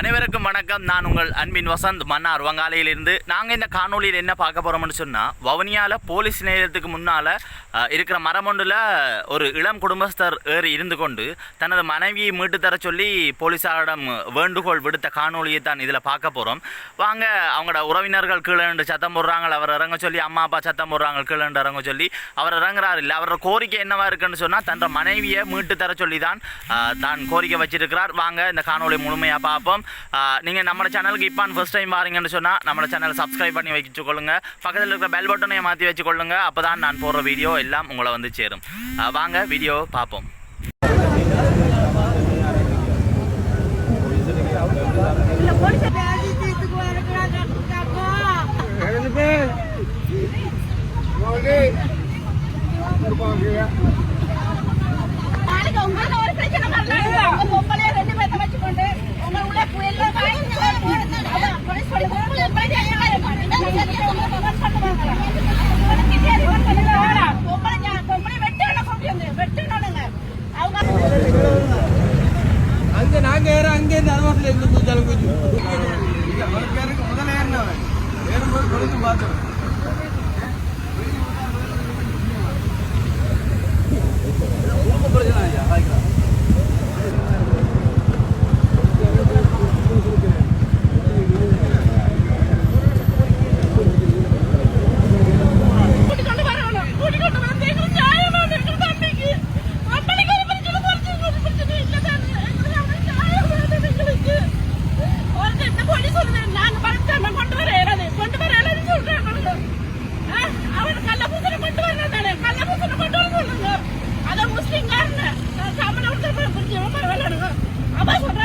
அனைவருக்கும் வணக்கம். நான் உங்கள் அன்பின் வசந்த் மன்னார். வங்காளையிலிருந்து நாங்கள் இந்த காணொலியில் என்ன பார்க்க போகிறோம்னு சொன்னால் வவுனியாவில் போலீஸ் நிலையத்துக்கு முன்னால் இருக்கிற மரமொண்டில் ஒரு இளம் குடும்பஸ்தர் ஏறி இருந்து கொண்டு தனது மனைவியை மீட்டு தர சொல்லி போலீஸாரிடம் வேண்டுகோள் விடுத்த காணொலியை தான் இதில் பார்க்க போகிறோம் வாங்க அவங்களோட உறவினர்கள் கீழே நின்று சத்தம் போடுறாங்க அவர் இறங்க சொல்லி அம்மா அப்பா சத்தம் போடுறாங்க கீழே நின்று இறங்க சொல்லி அவர் இறங்குறாரு இல்லை. அவரோட கோரிக்கை என்னவா இருக்குன்னு சொன்னால் தன்னோட மனைவியை மீட்டு தர சொல்லி தான் தான் கோரிக்கை வச்சிருக்கிறார். வாங்க இந்த காணொலி முழுமையாக பார்ப்போம். நீங்கள் நம்ம சேனலுக்கு இப்போ ஃபர்ஸ்ட் டைம் பாருங்கன்னு சொன்னால் நம்ம சேனலை சப்ஸ்கிரைப் பண்ணி வச்சுக்கொள்ளுங்க. பக்கத்தில் இருக்கிற பெல் பட்டனையும் மாற்றி வச்சுக்கொள்ளுங்க. அப்போ தான் நான் போடுற வீடியோ எல்லாம் உங்களை வந்து சேரும். வாங்க வீடியோ பார்ப்போம். உங்களுக்கு ஏற அங்க இருந்து அனுபவத்துல இருந்து குதிச்சாலும் குதிச்சு அவனுக்கு பேருக்கு முதல்ல ஏறினவன். ஏறும்போது கொடுத்து பார்த்தவன் முஸ்லீம் காரணம். தமிழ் விளையாடுங்க அவன் சொல்ற